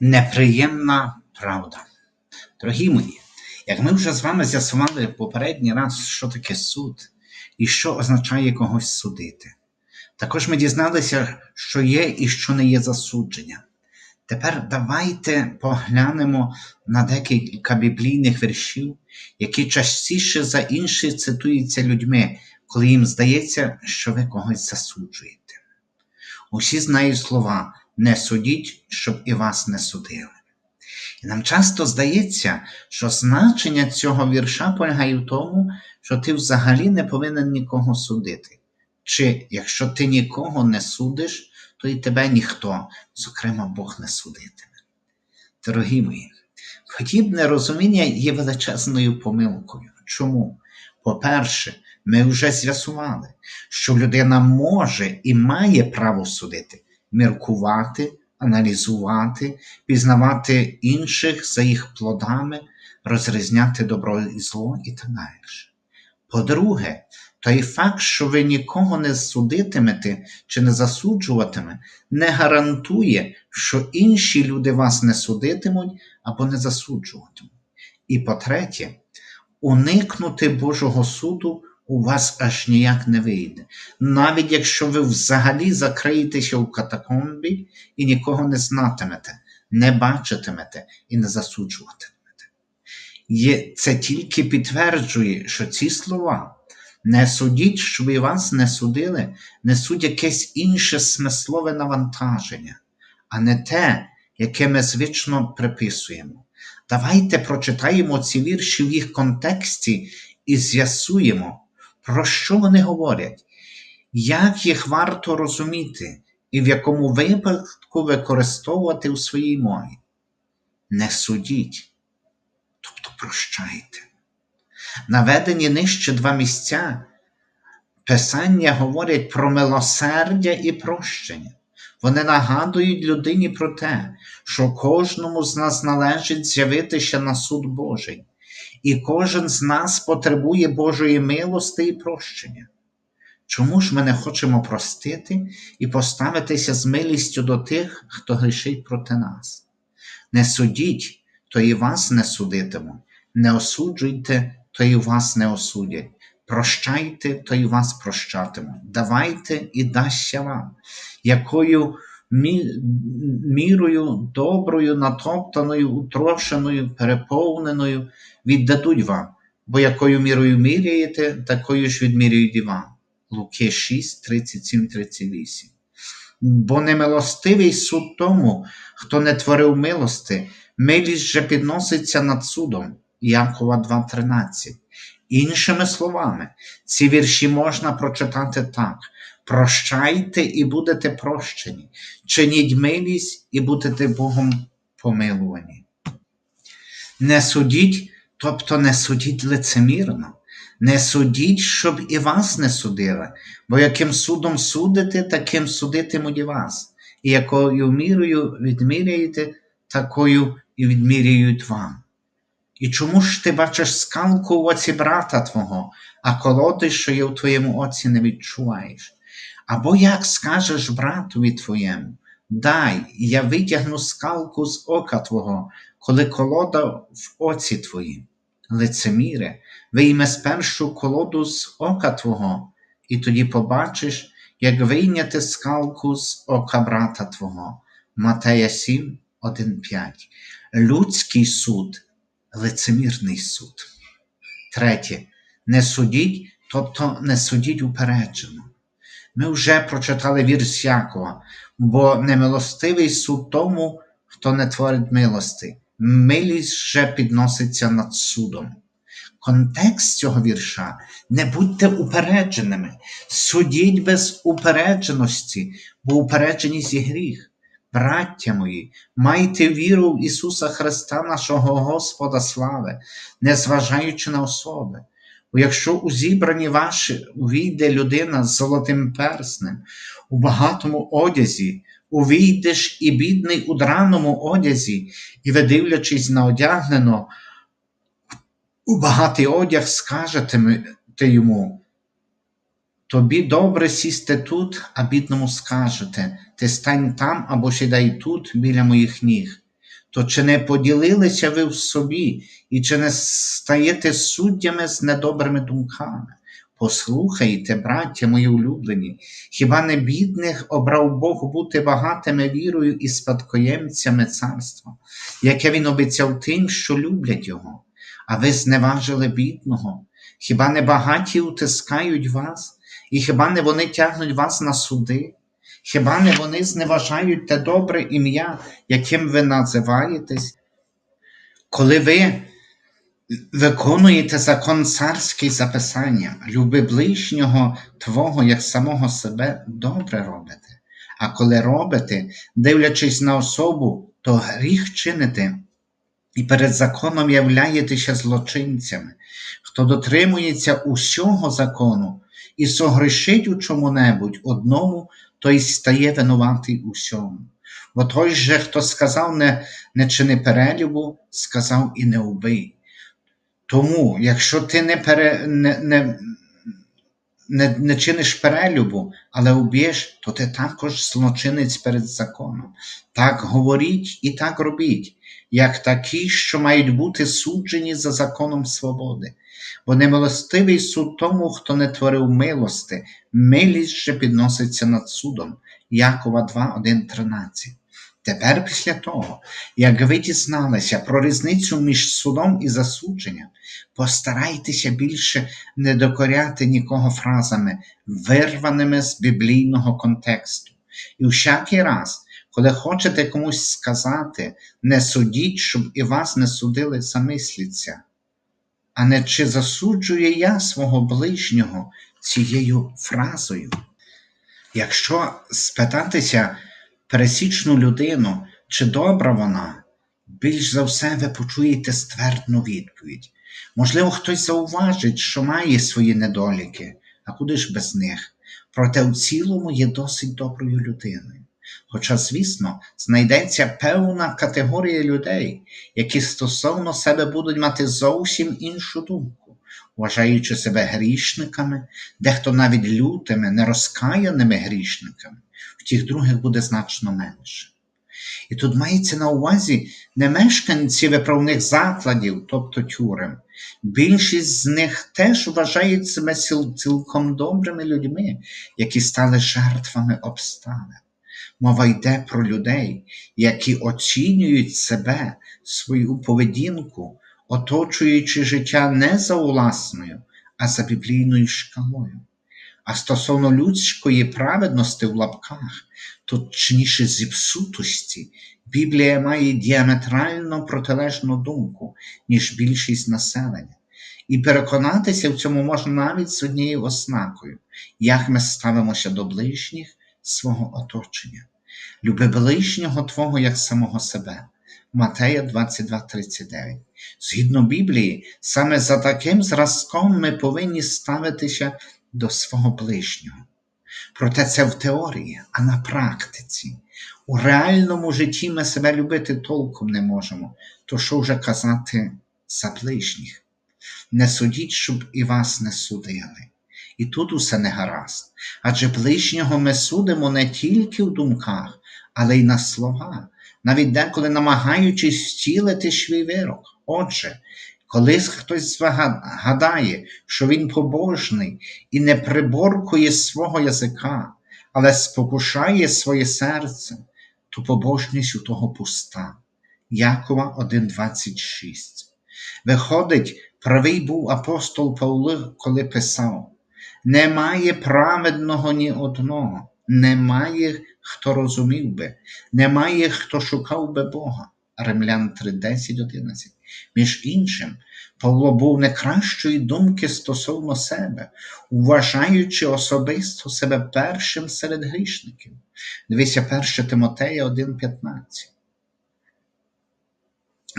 Неприємна правда. Дорогі мої, як ми вже з вами з'ясували попередній раз, що таке суд і що означає когось судити. Також ми дізналися, що є і що не є засудження. Тепер давайте поглянемо на декілька біблійних віршів, які частіше за інші цитуються людьми, коли їм здається, що ви когось засуджуєте. Усі знають слова не судіть, щоб і вас не судили. І нам часто здається, що значення цього вірша полягає в тому, що ти взагалі не повинен нікого судити. Чи якщо ти нікого не судиш, то і тебе ніхто, зокрема Бог, не судитиме. Дорогі мої, подібне розуміння є величезною помилкою. Чому? По-перше, ми вже з'ясували, що людина може і має право судити, міркувати, аналізувати, пізнавати інших за їх плодами, розрізняти добро і зло і так далі. По-друге, той факт, що ви нікого не судитимете чи не засуджуватиме, не гарантує, що інші люди вас не судитимуть або не засуджуватимуть. І по-третє, уникнути Божого суду у вас аж ніяк не вийде, навіть якщо ви взагалі закриєтеся у катакомбі і нікого не знатимете, не бачитимете і не засуджуватимете. Це тільки підтверджує, що ці слова не судіть, щоб і вас не судили, несуть якесь інше смислове навантаження, а не те, яке ми звично приписуємо. Давайте прочитаємо ці вірші в їх контексті і з'ясуємо, про що вони говорять, як їх варто розуміти і в якому випадку використовувати у своїй мові. Не судіть, тобто прощайте. Наведені нижче два місця, Писання говорять про милосердя і прощення. Вони нагадують людині про те, що кожному з нас належить з'явитися на суд Божий, і кожен з нас потребує Божої милости і прощення. Чому ж ми не хочемо простити і поставитися з милістю до тих, хто грішить проти нас? Не судіть, то і вас не судитимуть, не осуджуйте, то і вас не осудять. Прощайте, то й вас прощатимуть. Давайте і дасться вам, якою. Мірою доброю, натоптаною, утрошеною, переповненою віддадуть вам, бо якою мірою міряєте, такою ж відмірюють і вам. Луки 6, 37, 38. Бо немилостивий суд тому, хто не творив милости, милість же підноситься над судом. Якова 2,13. Іншими словами, ці вірші можна прочитати так: прощайте і будете прощені, чиніть милість і будете Богом помилувані. Не судіть, тобто не судіть лицемірно, не судіть, щоб і вас не судили, бо яким судом судите, таким судитимуть і вас, і якою мірою відміряєте, такою і відміряють вам. І чому ж ти бачиш скалку в оці брата твого, а колоди, що є в твоєму оці, не відчуваєш? Або як скажеш братові твоєму, дай, я витягну скалку з ока твого, коли колода в оці твоїм. Лицеміре, вийме спершу колоду з ока твого, і тоді побачиш, як вийняти скалку з ока брата твого. Матея 7, 1, 5. Людський суд лицемірний суд. Третє. Не судіть, тобто не судіть упереджено. Ми вже прочитали вірш Якова, бо немилостивий суд тому, хто не творить милости. Милість вже підноситься над судом. Контекст цього вірша не будьте упередженими, судіть без упередженості, бо упередженість є гріх. Браття мої, майте віру в Ісуса Христа, нашого Господа слави, незважаючи на особи. Якщо у зібранні ваші увійде людина з золотим перснем, у багатому одязі, увійдеш і бідний у драному одязі, і ви, дивлячись на одягнено, у багатий одяг скажете йому, Тобі добре сісти тут, а бідному скажете ти стань там або сідай тут біля моїх ніг. То чи не поділилися ви в собі, і чи не стаєте суддями з недобрими думками? Послухайте, браття мої улюблені, хіба не бідних обрав Бог бути багатими вірою і спадкоємцями царства, яке він обіцяв тим, що люблять його, а ви зневажили бідного, хіба не багаті утискають вас, і хіба не вони тягнуть вас на суди? Хіба не вони зневажають те добре ім'я, яким ви називаєтесь? Коли ви виконуєте закон царський записання, люби ближнього Твого як самого себе, добре робите. А коли робите, дивлячись на особу, то гріх чините і перед законом являєтеся злочинцями. Хто дотримується усього закону і согрішить у чому-небудь одному, той стає винуватий усьому. Бо той же, хто сказав не, не чини перелюбу, сказав і не убий. Тому, якщо ти не, пере, не, не, не, не чиниш перелюбу, але уб'єш, то ти також злочинець перед законом. Так говоріть і так робіть, як такі, що мають бути суджені за законом свободи. Бо немилостивий суд тому, хто не творив милости, милість же підноситься над судом. Якова 2, 1, 13. Тепер після того, як ви дізналися про різницю між судом і засудженням, постарайтеся більше не докоряти нікого фразами, вирваними з біблійного контексту. І всякий раз, коли хочете комусь сказати, не судіть, щоб і вас не судили, замисліться. А не чи засуджує я свого ближнього цією фразою? Якщо спитатися пересічну людину, чи добра вона, більш за все ви почуєте ствердну відповідь. Можливо, хтось зауважить, що має свої недоліки, а куди ж без них, проте в цілому є досить доброю людиною. Хоча, звісно, знайдеться певна категорія людей, які стосовно себе будуть мати зовсім іншу думку, вважаючи себе грішниками, дехто навіть лютими, нерозкаяними грішниками, в тих других буде значно менше. І тут мається на увазі не мешканці виправних закладів, тобто тюрем. Більшість з них теж вважають себе цілком добрими людьми, які стали жертвами обставин. Мова йде про людей, які оцінюють себе, свою поведінку, оточуючи життя не за власною, а за біблійною шкалою. А стосовно людської праведності в лапках, точніше зіпсутості, Біблія має діаметрально протилежну думку, ніж більшість населення. І переконатися в цьому можна навіть з однією ознакою, як ми ставимося до ближніх свого оточення. Люби ближнього Твого як самого себе. Матея 22:39. Згідно Біблії, саме за таким зразком ми повинні ставитися до свого ближнього. Проте це в теорії, а на практиці. У реальному житті ми себе любити толком не можемо, то що вже казати за ближніх? Не судіть, щоб і вас не судили. І тут усе не гаразд. Адже ближнього ми судимо не тільки в думках, але й на слова, навіть деколи намагаючись втілити свій вирок. Отже, коли хтось гадає, що він побожний і не приборкує свого язика, але спокушає своє серце, то побожність у того пуста. Якова 1,26. Виходить, правий був апостол Павло, коли писав: Немає праведного ні одного, немає хто розумів би, немає хто шукав би Бога. Римлян 3, 10, 11. Між іншим, Павло був не кращої думки стосовно себе, вважаючи особисто себе першим серед грішників. Дивися 1 Тимотея 1,15.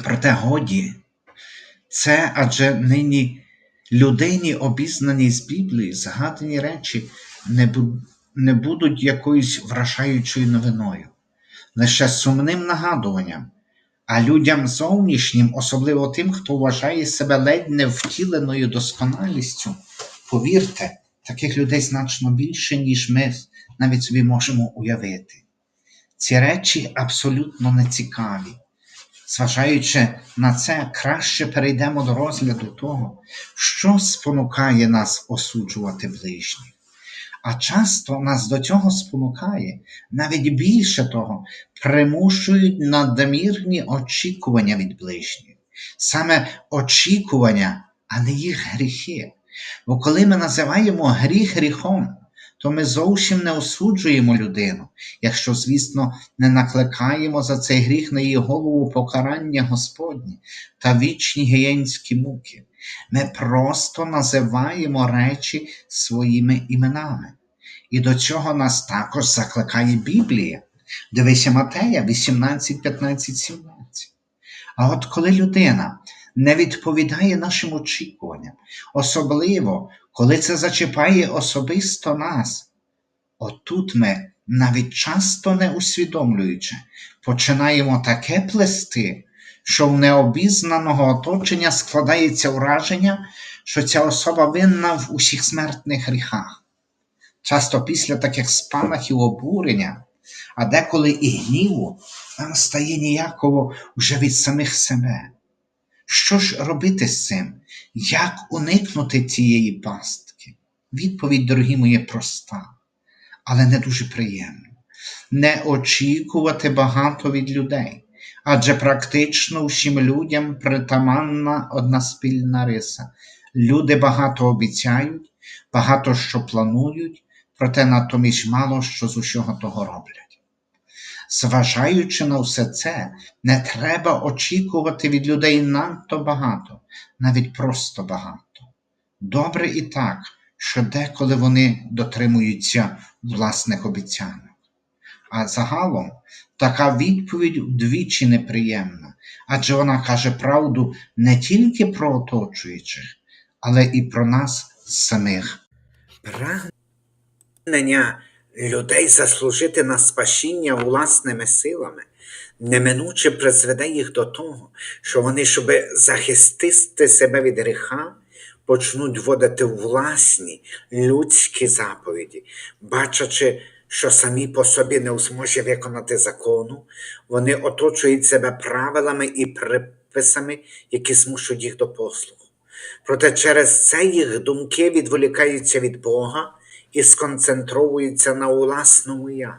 Проте годі, це адже нині людині, обізнаній з Біблії, згадані речі не, бу... не будуть якоюсь вражаючою новиною, лише сумним нагадуванням. А людям зовнішнім, особливо тим, хто вважає себе ледь не втіленою досконалістю, повірте, таких людей значно більше, ніж ми навіть собі можемо уявити. Ці речі абсолютно не цікаві. Зважаючи на це, краще перейдемо до розгляду того, що спонукає нас осуджувати ближніх. А часто нас до цього спонукає, навіть більше того, примушують надмірні очікування від ближніх, саме очікування, а не їх гріхи. Бо коли ми називаємо гріх гріхом, то ми зовсім не осуджуємо людину, якщо, звісно, не накликаємо за цей гріх на її голову покарання Господнє та вічні гієнські муки. Ми просто називаємо речі своїми іменами. І до цього нас також закликає Біблія. Дивися Матея 18, 15, 17. А от коли людина не відповідає нашим очікуванням, особливо коли це зачіпає особисто нас, отут ми, навіть часто не усвідомлюючи, починаємо таке плести, що в необізнаного оточення складається враження, що ця особа винна в усіх смертних гріхах. Часто після таких спалахів обурення, а деколи і гніву, нам стає ніяково вже від самих себе. Що ж робити з цим? Як уникнути цієї пастки? Відповідь, дорогі мої, проста, але не дуже приємна. Не очікувати багато від людей, адже практично всім людям притаманна одна спільна риса. Люди багато обіцяють, багато що планують, проте натомість мало що з усього того роблять. Зважаючи на все це, не треба очікувати від людей надто багато, навіть просто багато. Добре і так, що деколи вони дотримуються власних обіцянок. А загалом така відповідь вдвічі неприємна, адже вона каже правду не тільки про оточуючих, але і про нас самих. Прагнення людей заслужити на спасіння власними силами неминуче призведе їх до того, що вони, щоб захистити себе від гріха, почнуть вводити власні людські заповіді, бачачи, що самі по собі не зможе виконати закону, вони оточують себе правилами і приписами, які змушують їх до послуху. Проте через це їх думки відволікаються від Бога і сконцентруються на власному я.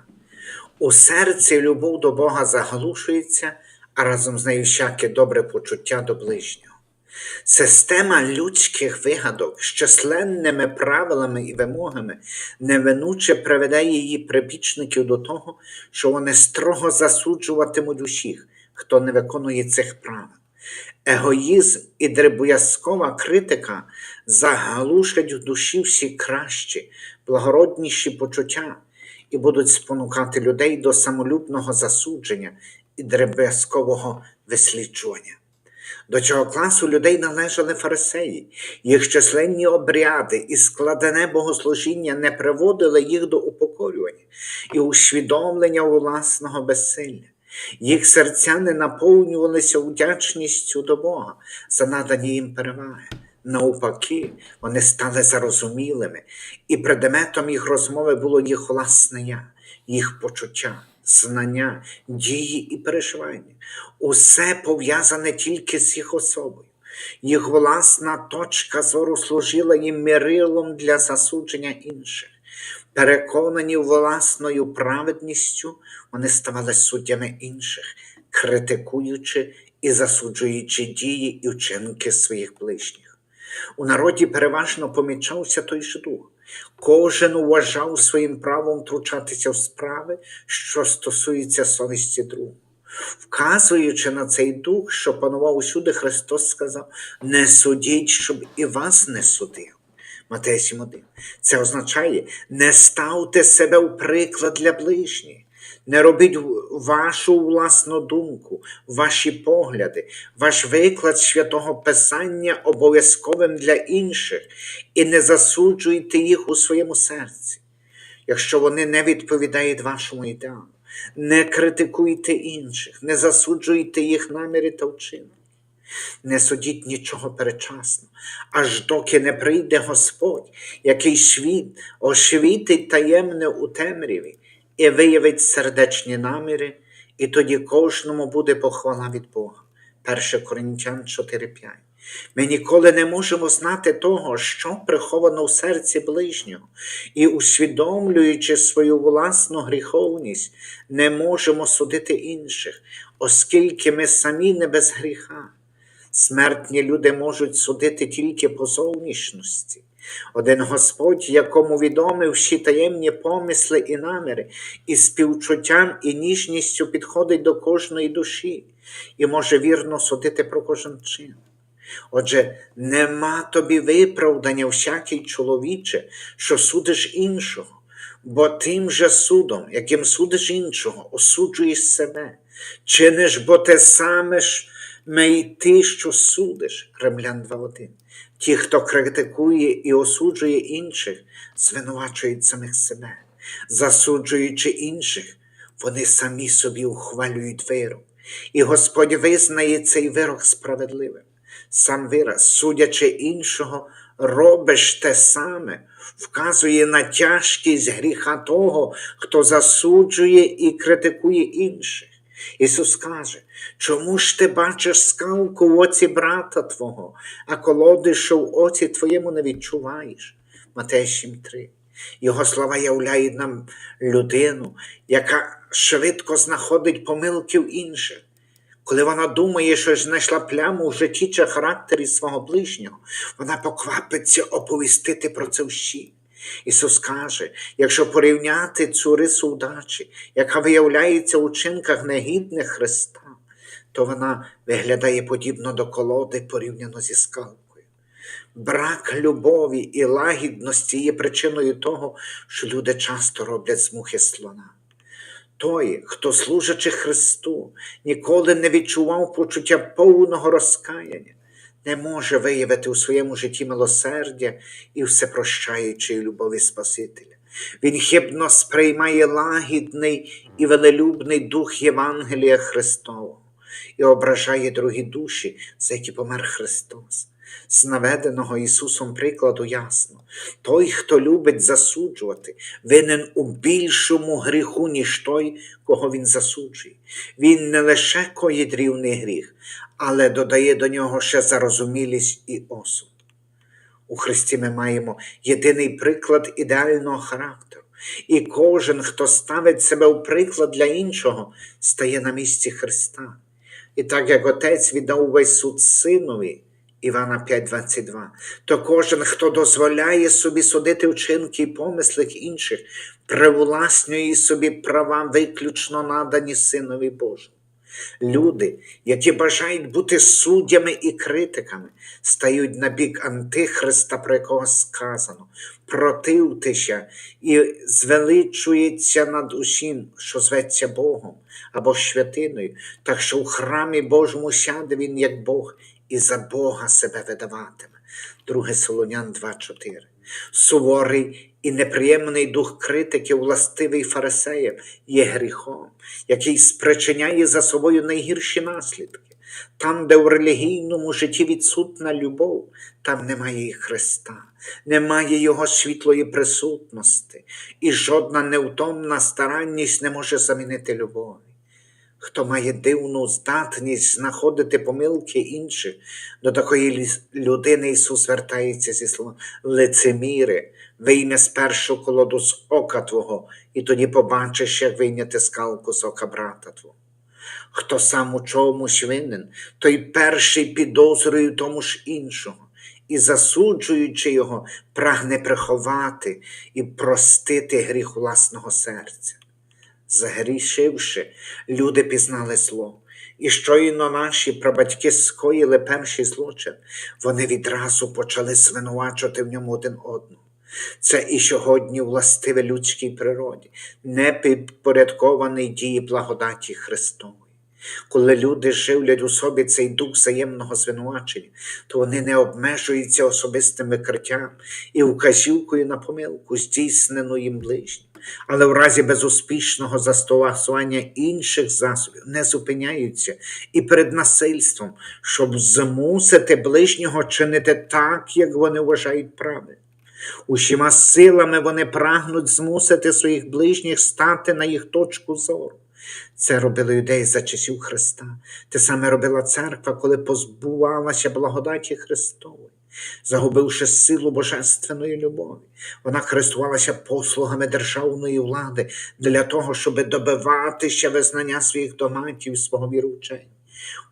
У серці любов до Бога заглушується, а разом з нею всяке добре почуття до ближнього. Система людських вигадок з численними правилами і вимогами неминуче приведе її прибічників до того, що вони строго засуджуватимуть усіх, хто не виконує цих правил. Егоїзм і дребоязкова критика заглушать в душі всі кращі, благородніші почуття і будуть спонукати людей до самолюбного засудження і дребезкового висліджування. До цього класу людей належали фарисеї, їх численні обряди і складене богослужіння не приводили їх до упокорювання і усвідомлення власного безсилля. Їх серця не наповнювалися вдячністю до Бога за надані їм переваги. Навпаки, вони стали зарозумілими, і предметом їх розмови було їх власне я, їх почуття, знання, дії і переживання. Усе пов'язане тільки з їх особою. Їх власна точка зору служила їм мирилом для засудження інших. Переконані власною праведністю, вони ставали суддями інших, критикуючи і засуджуючи дії і вчинки своїх ближніх. У народі переважно помічався той же дух. Кожен вважав своїм правом втручатися в справи, що стосуються совісті другого. Вказуючи на цей дух, що панував усюди, Христос сказав: не судіть, щоб і вас не судив. Матея 7.1. Це означає, не ставте себе у приклад для ближніх. Не робіть вашу власну думку, ваші погляди, ваш виклад святого Писання обов'язковим для інших і не засуджуйте їх у своєму серці, якщо вони не відповідають вашому ідеалу. Не критикуйте інших, не засуджуйте їх наміри та вчинки. Не судіть нічого перечасно, аж доки не прийде Господь, який світ освітить таємне у темряві і виявить сердечні наміри і тоді кожному буде похвала від Бога. 1 Коринтян 4:5. Ми ніколи не можемо знати того, що приховано в серці ближнього, і, усвідомлюючи свою власну гріховність, не можемо судити інших, оскільки ми самі не без гріха. Смертні люди можуть судити тільки по зовнішності. Один Господь, якому відомі всі таємні помисли і наміри, і співчуттям і ніжністю підходить до кожної душі і може вірно судити про кожен чин. Отже, нема тобі виправдання всякий чоловіче, що судиш іншого, бо тим же судом, яким судиш іншого, осуджуєш себе, чиниш бо те саме ж ми й ти, що судиш, Римлян 2.1. Ті, хто критикує і осуджує інших, звинувачують самих себе. Засуджуючи інших, вони самі собі ухвалюють вирок. І Господь визнає цей вирок справедливим. Сам вираз, судячи іншого, робиш те саме, вказує на тяжкість гріха того, хто засуджує і критикує інших. Ісус каже, чому ж ти бачиш скалку в оці брата Твого, а колодишу в оці твоєму не відчуваєш? Матей 7.3. Його слова являють нам людину, яка швидко знаходить помилки в інших. Коли вона думає, що знайшла пляму в житті чи характері свого ближнього, вона поквапиться оповістити про це всі. Ісус каже, якщо порівняти цю рису удачі, яка виявляється у чинках негідних Христа, то вона виглядає подібно до колоди порівняно зі скалкою. Брак любові і лагідності є причиною того, що люди часто роблять з мухи слона. Той, хто, служачи Христу, ніколи не відчував почуття повного розкаяння, не може виявити у своєму житті милосердя і всепрощаючої любові Спасителя. Він хибно сприймає лагідний і велелюбний дух Євангелія Христового і ображає другі душі, за які помер Христос. З наведеного Ісусом прикладу ясно, той, хто любить засуджувати, винен у більшому гріху, ніж той, кого він засуджує. Він не лише коїть рівний гріх, але додає до нього ще зарозумілість і осуд. У Христі ми маємо єдиний приклад ідеального характеру, і кожен, хто ставить себе у приклад для іншого, стає на місці Христа. І так як Отець віддав весь суд Синові, Івана 5:22, то кожен, хто дозволяє собі судити вчинки і помисли інших, привласнює собі права виключно надані Синові Божому. Люди, які бажають бути суддями і критиками, стають на бік Антихриста, про якого сказано, противтеся і звеличується над усім, що зветься Богом або святиною, так що в храмі Божому сяде він як Бог і за Бога себе видаватиме. 2 Солонян 2,4. Суворий і неприємний дух критики, властивий фарисеям, є гріхом, який спричиняє за собою найгірші наслідки. Там, де в релігійному житті відсутна любов, там немає і Христа, немає Його світлої присутності, і жодна невтомна старанність не може замінити любові. Хто має дивну здатність знаходити помилки інших, до такої людини Ісус звертається зі словом лицеміри, вийме спершу колоду з ока Твого, і тоді побачиш, як вийняти скалку з ока брата Твого. Хто сам у чомусь винен, той перший підозрює тому ж іншого, і, засуджуючи його, прагне приховати і простити гріх власного серця. Загрішивши, люди пізнали зло. І щойно наші прабатьки скоїли перший злочин, вони відразу почали звинувачувати в ньому один одного. Це і сьогодні властиве людській природі, не підпорядкований дії благодаті Христової. Коли люди живлять у собі цей дух взаємного звинувачення, то вони не обмежуються особистим викриттям і вказівкою на помилку, здійснену їм ближнім. Але в разі безуспішного застосування інших засобів не зупиняються і перед насильством, щоб змусити ближнього чинити так, як вони вважають правильним. Усіма силами вони прагнуть змусити своїх ближніх стати на їх точку зору. Це робили юдеї за часів Христа. Те саме робила церква, коли позбувалася благодаті Христової, загубивши силу божественної любові. Вона користувалася послугами державної влади для того, щоб добиватися визнання своїх донатів, свого віручення.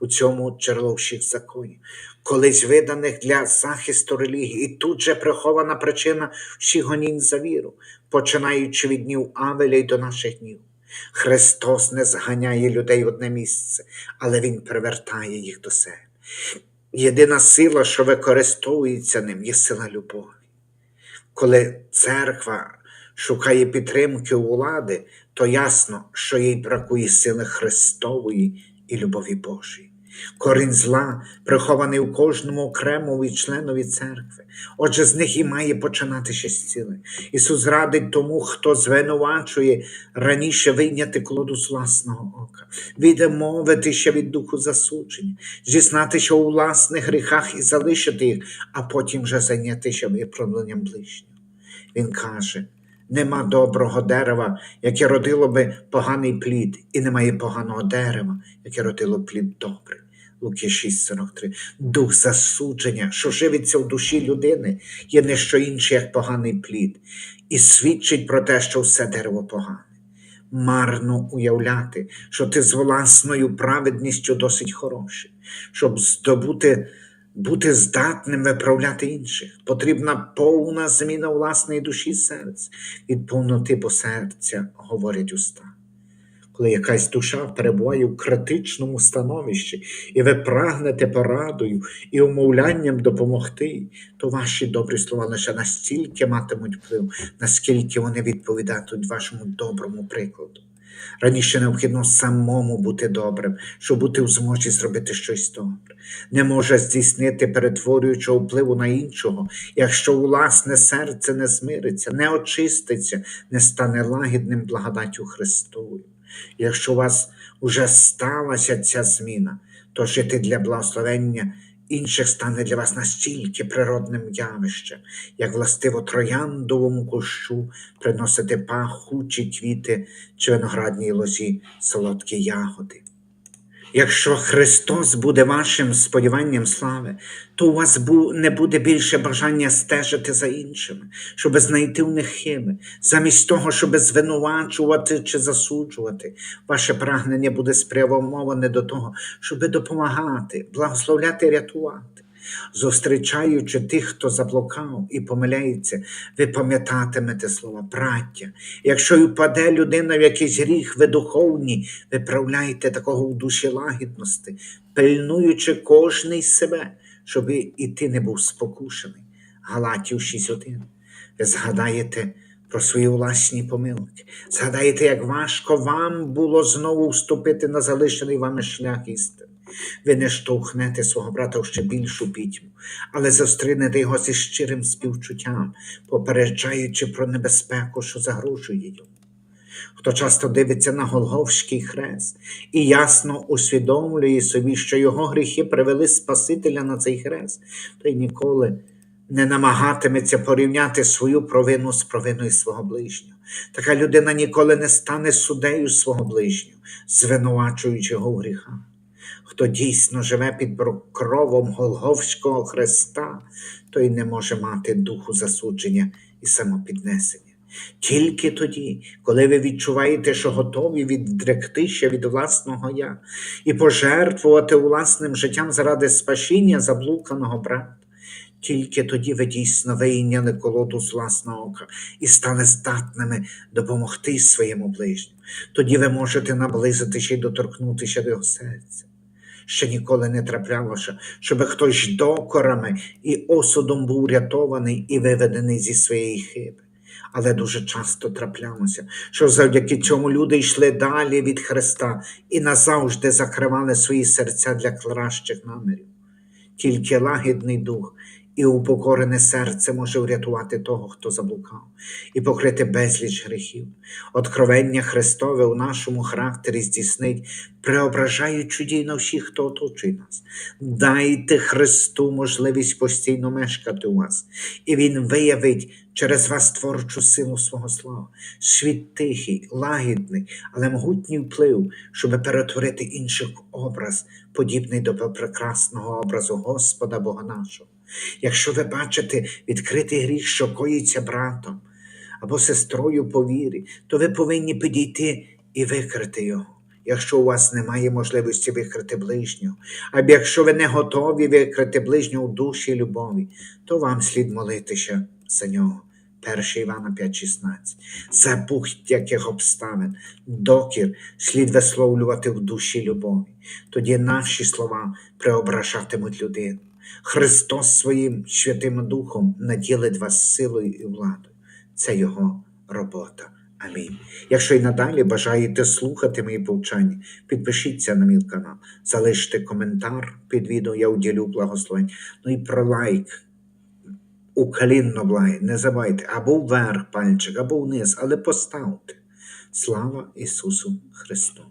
У цьому джерело всіх законів, колись виданих для захисту релігії, і тут же прихована причина всіх гонінь за віру, починаючи від днів Авеля й до наших днів. Христос не зганяє людей в одне місце, але Він привертає їх до себе. Єдина сила, що використовується ним, є сила любові. Коли церква шукає підтримки у влади, то ясно, що їй бракує сили Христової і любові Божої. Корінь зла прихований у кожному окремому членові церкви. Отже, з них і має починатися зцілення. Ісус радить тому, хто звинувачує раніше вийняти колоду з власного ока, відмовитися від духу засудження, зізнатися у власних гріхах і залишити їх, а потім вже зайнятися виправленням ближнього. Він каже: нема доброго дерева, яке родило би поганий плід, і немає поганого дерева, яке родило плід добрий. Луки 6,43. Дух засудження, що живиться в душі людини, є не що інше, як поганий плід, і свідчить про те, що все дерево погане. Марно уявляти, що ти з власною праведністю досить хороший, щоб здобути бути здатним виправляти інших. Потрібна повна зміна власної душі і серця. Від повноти по серця говорять уста. Коли якась душа перебуває в критичному становищі, і ви прагнете порадою і умовлянням допомогти, то ваші добрі слова лише настільки матимуть вплив, наскільки вони відповідатимуть вашому доброму прикладу. Раніше необхідно самому бути добрим, щоб бути в змозі зробити щось добре. Не може здійснити перетворюючого впливу на іншого, якщо власне серце не змириться, не очиститься, не стане лагідним благодаттю Христовою. Якщо у вас уже сталася ця зміна, то жити для благословення інших стане для вас настільки природним явищем, як властиво трояндовому кущу приносити пахучі квіти чи виноградній лозі солодкі ягоди. Якщо Христос буде вашим сподіванням слави, то у вас не буде більше бажання стежити за іншими, щоб знайти в них хиби. Замість того, щоб звинувачувати чи засуджувати, ваше прагнення буде спрямоване до того, щоб допомагати, благословляти рятувати. Зустрічаючи тих, хто заблукав і помиляється, ви пам'ятатимете слова браття. Якщо й впаде людина в якийсь гріх, ви духовні, виправляйте такого в душі лагідності, пильнуючи кожний себе, щоб і ти не був спокушений. Галатів 6.1. Ви згадаєте про свої власні помилки. Згадаєте, як важко вам було знову вступити на залишений вами шлях істини. Ви не штовхнете свого брата в ще більшу пітьму, але зустрінете його зі щирим співчуттям, попереджаючи про небезпеку, що загрожує йому. Хто часто дивиться на Голговський хрест і ясно усвідомлює собі, що його гріхи привели Спасителя на цей хрест, той ніколи не намагатиметься порівняти свою провину з провиною свого ближнього. Така людина ніколи не стане суддею свого ближнього, звинувачуючи його в гріхах. Хто дійсно живе під кровом Голговського Христа, той не може мати духу засудження і самопіднесення. Тільки тоді, коли ви відчуваєте, що готові відректися від власного я і пожертвувати власним життям заради спасіння заблуканого брата, тільки тоді ви дійсно вийняли колоду з власного ока і стали здатними допомогти своєму ближньому. Тоді ви можете наблизитися і доторкнутися до його серця. Ще ніколи не траплялося, щоб хтось докорами і осудом був рятований і виведений зі своєї хиби. Але дуже часто траплялося, що завдяки цьому люди йшли далі від Христа і назавжди закривали свої серця для кращих намірів. Тільки лагідний дух І упокорене серце може врятувати того, хто заблукав, і покрити безліч гріхів. Откровення Христове у нашому характері здійснить, преображаючи дійно всіх, хто оточує нас. Дайте Христу можливість постійно мешкати у вас, і Він виявить через вас творчу силу свого слава, світ тихий, лагідний, але могутній вплив, щоб перетворити інших образ, подібний до прекрасного образу Господа Бога нашого. Якщо ви бачите відкритий гріх, що коїться братом або сестрою по вірі, то ви повинні підійти і викрити його. Якщо у вас немає можливості викрити ближнього, або якщо ви не готові викрити ближнього в душі і любові, то вам слід молитися за нього. 1 Івана 5,16. За будь-яких обставин, докір слід висловлювати в душі любові. Тоді наші слова преображатимуть людину. Христос своїм Святим Духом наділить вас силою і владою. Це Його робота. Амінь. Якщо й надалі бажаєте слухати мої повчання, підпишіться на мій канал, залиште коментар під відео, я уділю благословень. Ну і про лайк. Укалінно благай, не забувайте, або вверх пальчик, або вниз, але поставте. Слава Ісусу Христу!